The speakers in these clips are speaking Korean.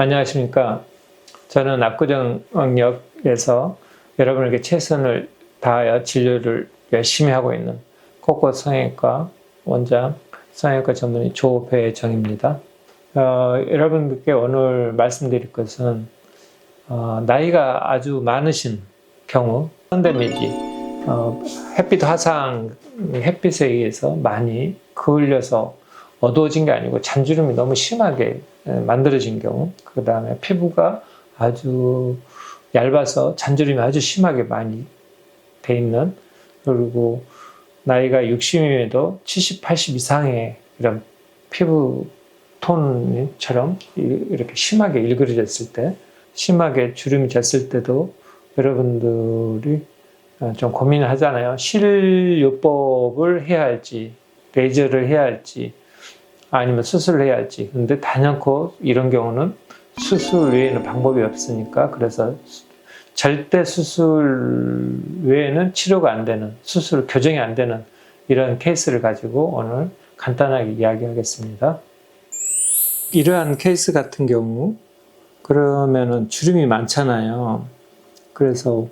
안녕하십니까. 저는 압구정역에서 여러분에게 최선을 다하여 진료를 열심히 하고 있는 코코 성형외과 원장 성형외과 전문의 조배정입니다. 어, 여러분께 오늘 말씀드릴 것은 어, 나이가 아주 많으신 경우 선데미지 어, 햇빛 화상 햇빛에 의해서 많이 그을려서 어두워진 게 아니고 잔주름이 너무 심하게 에, 만들어진 경우 그 다음에 피부가 아주 얇아서 잔주름이 아주 심하게 많이 돼 있는 그리고 나이가 60이면도 70, 80 이상의 이런 피부 톤처럼 이- 이렇게 심하게 일그러졌을 때 심하게 주름이 졌을 때도 여러분들이 어, 좀 고민을 하잖아요. 실요법을 해야 할지, 레이저를 해야 할지, 아니면 수술을 해야 할지. 근데 단연코 이런 경우는 수술 외에는 방법이 없으니까 그래서 수- 절대 수술 외에는 치료가 안 되는, 수술 교정이 안 되는 이런 케이스를 가지고 오늘 간단하게 이야기하겠습니다. 이러한 케이스 같은 경우 그러면은 주름이 많잖아요. 그래서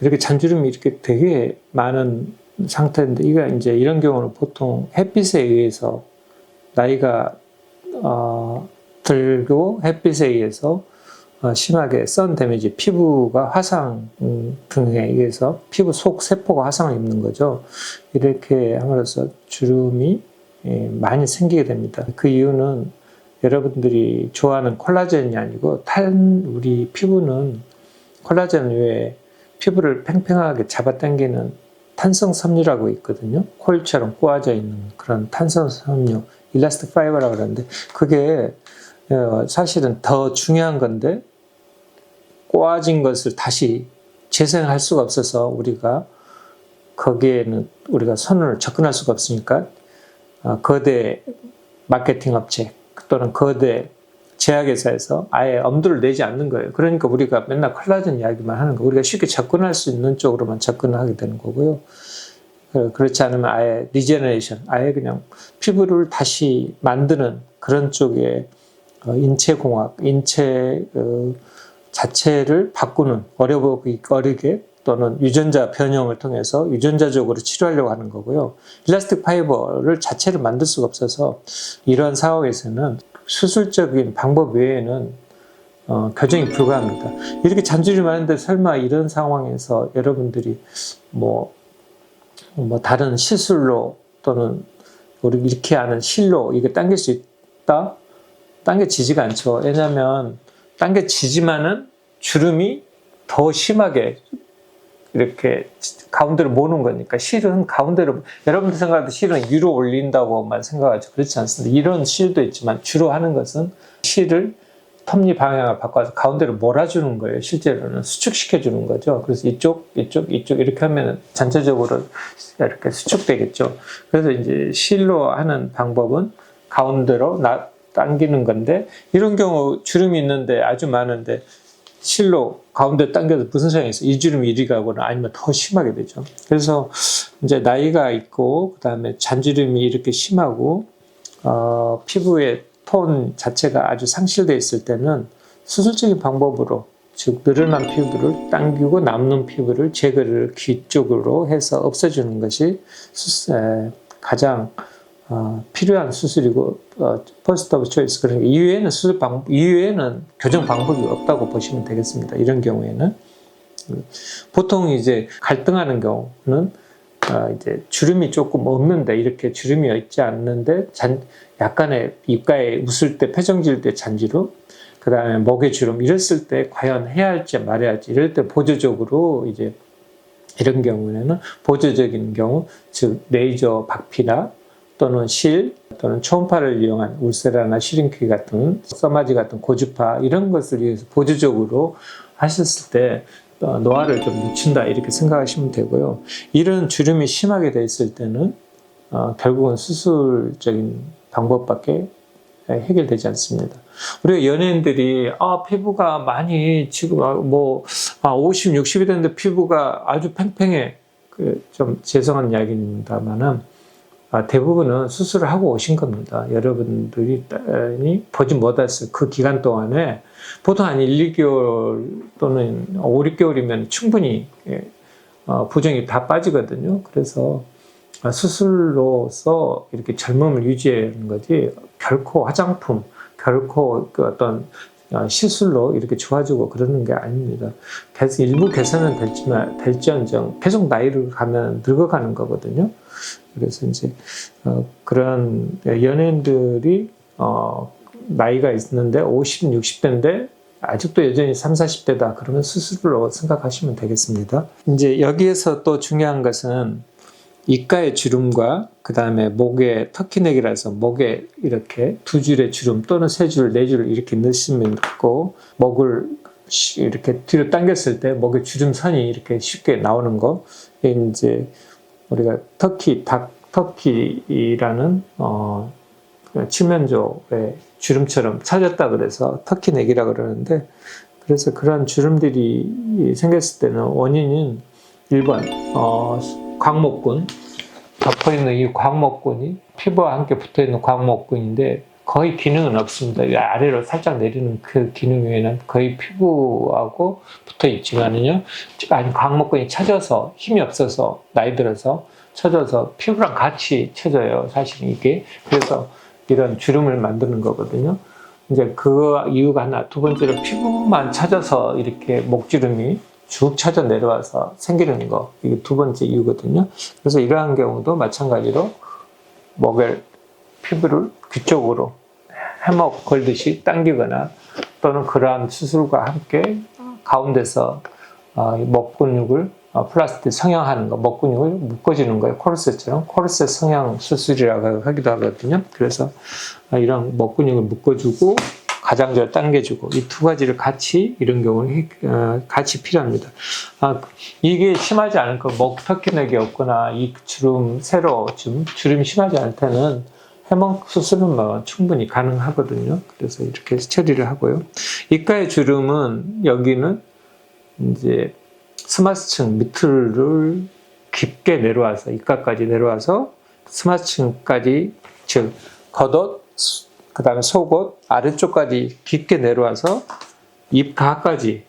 이렇게 잔주름이 이렇게 되게 많은 상태인데 이거 이제 이런 경우는 보통 햇빛에 의해서 나이가 어, 들고 햇빛에 의해서 어, 심하게 선 데미지 피부가 화상 음, 등에 의해서 피부 속 세포가 화상을 입는 거죠. 이렇게 함으로써 주름이 예, 많이 생기게 됩니다. 그 이유는 여러분들이 좋아하는 콜라겐이 아니고 탄 우리 피부는 콜라겐 외에 피부를 팽팽하게 잡아당기는 탄성 섬유라고 있거든요. 콜처럼 꼬아져 있는 그런 탄성 섬유, 일라스틱 파이버라고 그러는데 그게 어, 사실은 더 중요한 건데 꼬아진 것을 다시 재생할 수가 없어서 우리가 거기에는 우리가 손을 접근할 수가 없으니까 어, 거대 마케팅 업체 또는 거대 제약회사에서 아예 엄두를 내지 않는 거예요. 그러니까 우리가 맨날 콜라겐 이야기만 하는 거. 우리가 쉽게 접근할 수 있는 쪽으로만 접근을 하게 되는 거고요. 그- 그렇지 않으면 아예 리제너레이션, 아예 그냥 피부를 다시 만드는 그런 어, 인체공학, 인체 어, 자체를 바꾸는 어려보기 어리게 또는 유전자 변형을 통해서 유전자적으로 치료하려고 하는 거고요. 일라스틱 파이버를 자체를 만들 수가 없어서 이러한 상황에서는 수술적인 방법 외에는 어, 교정이 불가합니다. 이렇게 잔주름이 많은데 설마 이런 상황에서 여러분들이 뭐, 뭐 다른 시술로 또는 우리 이렇게 하는 실로 이게 당길 수 있다? 당겨지지가 않죠. 왜냐하면 당겨지지만은 주름이 더 심하게 이렇게 가운데로 모는 거니까 실은 가운데로 여러분들 생각할 때 실은 위로 올린다고만 생각하죠. 그렇지 않습니다. 이런 실도 있지만 주로 하는 것은 실을 톱니 방향을 바꿔서 가운데로 몰아주는 거예요. 실제로는 수축시켜 주는 거죠. 그래서 이쪽, 이쪽, 이쪽 이렇게 하면 전체적으로 이렇게 수축되겠죠. 그래서 이제 실로 하는 방법은 가운데로 나, 당기는 건데 이런 경우 주름이 있는데 아주 많은데 실로 가운데 당겨서 무슨 소용이 있어? 이 주름이 이리 가거나 아니면 더 심하게 되죠. 그래서 이제 나이가 있고 그다음에 잔주름이 이렇게 심하고 어, 피부 의톤 자체가 아주 상실되어 있을 때는 수술적인 방법으로 즉 늘어난 피부를 당기고 남는 피부를 제거를 귀 쪽으로 해서 없애주는 것이 수, 에, 가장 어, 필요한 수술이고 어, 퍼스트 오브 초이스 그러니까 이외에는 수술 방 이외에는 교정 방법이 없다고 보시면 되겠습니다. 이런 경우에는 보통 이제 갈등하는 경우는 어, 이제 주름이 조금 없는데 이렇게 주름이 있지 않는데 잔 약간의 입가에 웃을 때 표정 지을 때 잔주름 그 다음에 목에 주름 이랬을 때 과연 해야 할지 말아야 할지 이럴 때 보조적으로 이제 이런 경우에는 보조적인 경우 즉 레이저 박피나 또는 실 또는 초음파를 이용한 울세라나 시링키 같은 써마지 같은 고주파 이런 것을 위해서 보조적으로 하셨을 때 어, 노화를 좀 늦춘다 이렇게 생각하시면 되고요. 이런 주름이 심하게 돼 있을 때는 어, 결국은 수술적인 방법밖에 해결되지 않습니다. 우리가 연예인들이 아 피부가 많이 지금 아, 뭐 아, 50, 60이 됐는데 피부가 아주 팽팽해. 그 좀 죄송한 이야기입니다만은 아, 대부분은 수술을 하고 오신 겁니다. 여러분들이 이 보지 못했을 그 기간 동안에 보통 한 1, 2개월 또는 5, 6개월이면 충분히 예, 어, 부종이 다 빠지거든요. 그래서 아, 수술로서 이렇게 젊음을 유지하는 거지 결코 화장품, 결코 그 어떤 어, 시술로 이렇게 좋아지고 그러는 게 아닙니다. 일부 개선은 될지만 될지언정 계속 나이를 가면 늙어가는 거거든요. 그래서 이제 어, 그런 연예인들이 어, 나이가 있는데 50, 60대인데 아직도 여전히 3, 40대다 그러면 수술로 생각하시면 되겠습니다. 이제 여기에서 또 중요한 것은 입가의 주름과 그 다음에 목에 터키넥이라서 목에 이렇게 두 줄의 주름 또는 세 줄, 네 줄 이렇게 넣으시면 있고 목을 쉬- 이렇게 뒤로 당겼을 때 목에 주름선이 이렇게 쉽게 나오는 거. 이제 우리가 터키 닭 터키라는 어 칠면조의 주름처럼 찾았다 그래서 터키넥이라 그러는데 그래서 그런 주름들이 생겼을 때는 원인은 1번 어, 광목근 덮어 있는 이 광목근이 피부와 함께 붙어 있는 광목근인데 거의 기능은 없습니다. 이 아래로 살짝 내리는 그 기능 외에는 거의 피부하고 붙어 있지만은요. 아니 광목근이 처져서 힘이 없어서 나이 들어서 처져서 피부랑 같이 처져요. 사실은 이게 그래서 이런 주름을 만드는 거거든요. 이제 그 이유가 하나, 두 번째로 피부만 찾아서 이렇게 목주름이 쭉 쳐져 내려와서 생기는 거. 이게 두 번째 이유거든요. 그래서 이러한 경우도 마찬가지로 목을, 피부를 귀 쪽으로 해먹 걸듯이 당기거나 또는 그러한 수술과 함께 가운데서 어, 목 근육을 어, 플라스틱 성형하는 거, 목 근육을 묶어주는 거예요. 코르셋처럼. 코르셋 성형 수술이라고 하기도 하거든요. 그래서 아, 이런 목 근육을 묶어주고 가장자를 당겨주고 이 두 가지를 같이 이런 경우는 해- 어, 같이 필요합니다. 아, 이게 심하지 않을 거, 목 터키넥이 없거나 이 주름 세로 좀 주름이 심하지 않을 때는 해먹 수술은 뭐 충분히 가능하거든요. 그래서 이렇게 처리를 하고요. 입가의 주름은 여기는 이제 스마스층 밑을 깊게 내려와서 입가까지 내려와서 스마스층까지 즉 겉옷 그 다음에 속옷 아래쪽까지 깊게 내려와서 입가까지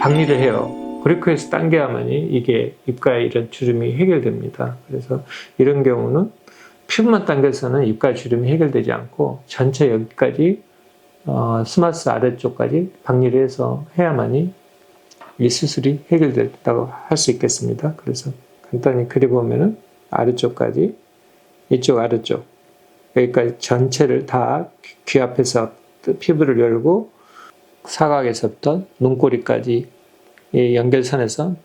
박리를 해요. 그렇게 해서 당겨야만이 이게 입가에 이런 주름이 해결됩니다. 그래서 이런 경우는 피부만 당겨서는 입가 주름이 해결되지 않고 전체 여기까지 어, 스마스 아래쪽까지 박리를 해서 해야만이 이 수술이 해결됐다고 할 수 있겠습니다. 그래서 간단히 그려보면은 아래쪽까지 이쪽 아래쪽 여기까지 전체를 다 귀 앞에서 피부를 열고 사각에서부터 눈꼬리까지 이 연결선에서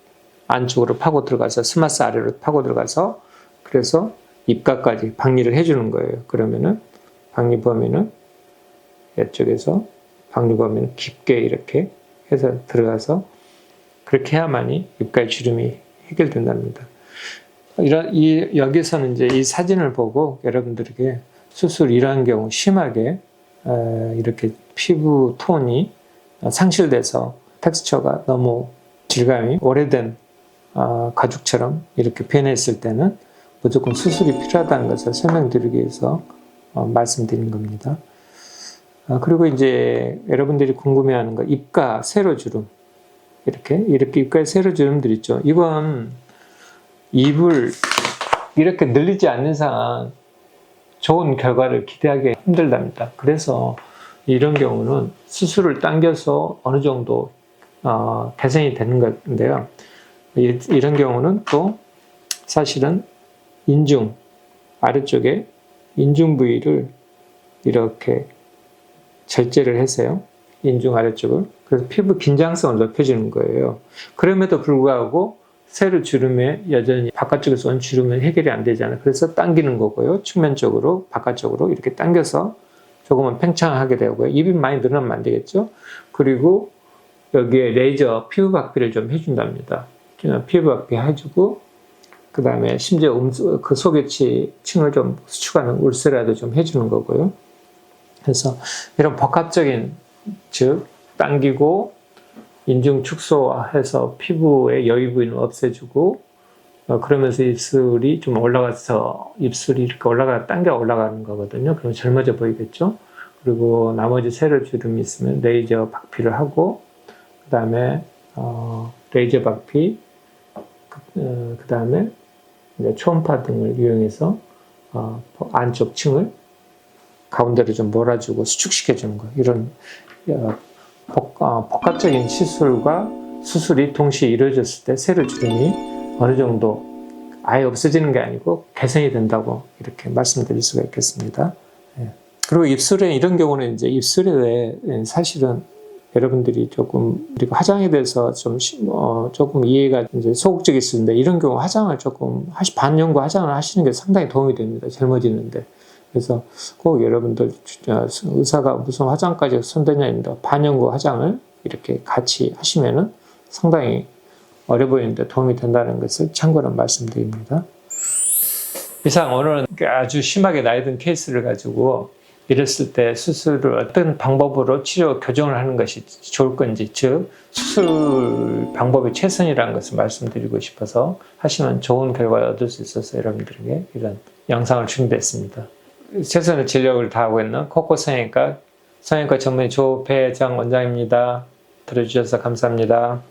안쪽으로 파고 들어가서 스마스 아래로 파고 들어가서 그래서 입가까지 박리를 해주는 거예요. 그러면은 박리 범위는 이쪽에서 박리 범위는 깊게 이렇게 해서 들어가서 그렇게 해야만이 입가의 주름이 해결된답니다. 이런 이 여기서는 이제 이 사진을 보고 여러분들에게 수술 이러한 경우 심하게 에, 이렇게 피부 톤이 상실돼서 텍스처가 너무 질감이 오래된 어, 가죽처럼 이렇게 변했을 때는 무조건 수술이 필요하다는 것을 설명드리기 위해서 어, 말씀드린 겁니다. 아, 그리고 이제 여러분들이 궁금해하는 거 입가 세로주름 이렇게 이렇게 입가에 세로주름들 있죠. 이건 입을 이렇게 늘리지 않는 이상 좋은 결과를 기대하기 힘들답니다. 그래서 이런 경우는 수술을 당겨서 어느 정도 어, 개선이 되는 건데요. 이- 이런 경우는 또 사실은 인중 아래쪽에 인중 부위를 이렇게 절제를 해서요. 인중 아래쪽을 그래서 피부 긴장성을 높여주는 거예요. 그럼에도 불구하고 세로 주름에 여전히 바깥쪽에서 온 주름은 해결이 안 되잖아요. 그래서 당기는 거고요. 측면적으로 바깥쪽으로 이렇게 당겨서 조금은 팽창하게 되고요. 입이 많이 늘어나면 안 되겠죠. 그리고 여기에 레이저 피부 박피를 좀 해준답니다. 피부 박피 해주고 그 다음에 심지어 음, 그 속에치 층을 좀 수축하는 울세라도 좀 해주는 거고요. 그래서 이런 복합적인 즉 당기고 인중 축소해서 피부의 여유 부위는 없애주고 어, 그러면서 입술이 좀 올라가서 입술이 이렇게 올라가 당겨 올라가는 거거든요. 그럼 젊어져 보이겠죠. 그리고 나머지 세로 주름이 있으면 레이저 박피를 하고 그 다음에 어, 레이저 박피 그, 다음에 초음파 등을 이용해서 어, 안쪽 층을 가운데로 좀 몰아주고 수축시켜주는 거 이런 어, 복, 어, 복합적인 시술과 수술이 동시에 이루어졌을 때 세로 주름이 어느 정도 아예 없어지는 게 아니고 개선이 된다고 이렇게 말씀드릴 수가 있겠습니다. 예. 그리고 입술에 이런 경우는 이제 입술에 사실은 여러분들이 조금 그리고 화장에 대해서 좀 시- 어, 조금 이해가 이제 소극적일 수 있는데 이런 경우 화장을 조금 반영구 화장을 하시는 게 상당히 도움이 됩니다. 젊어지는데 그래서 꼭 여러분들 어, 의사가 무슨 화장까지 손대냐 입니다. 반영구 화장을 이렇게 같이 하시면은 상당히 어려 보이는데 도움이 된다는 것을 참고로 말씀드립니다. 이상 오늘은 아주 심하게 나이 든 케이스를 가지고 이랬을 때 수술을 어떤 방법으로 치료 교정을 하는 것이 좋을 건지 즉 수술 방법이 최선이라는 것을 말씀드리고 싶어서 하시면 좋은 결과를 얻을 수 있어서 여러분들에게 이런 영상을 준비했습니다. 최선의 진력을 다하고 있는 코코 성형외과 성형외과 전문의 조배장 원장입니다. 들어주셔서 감사합니다.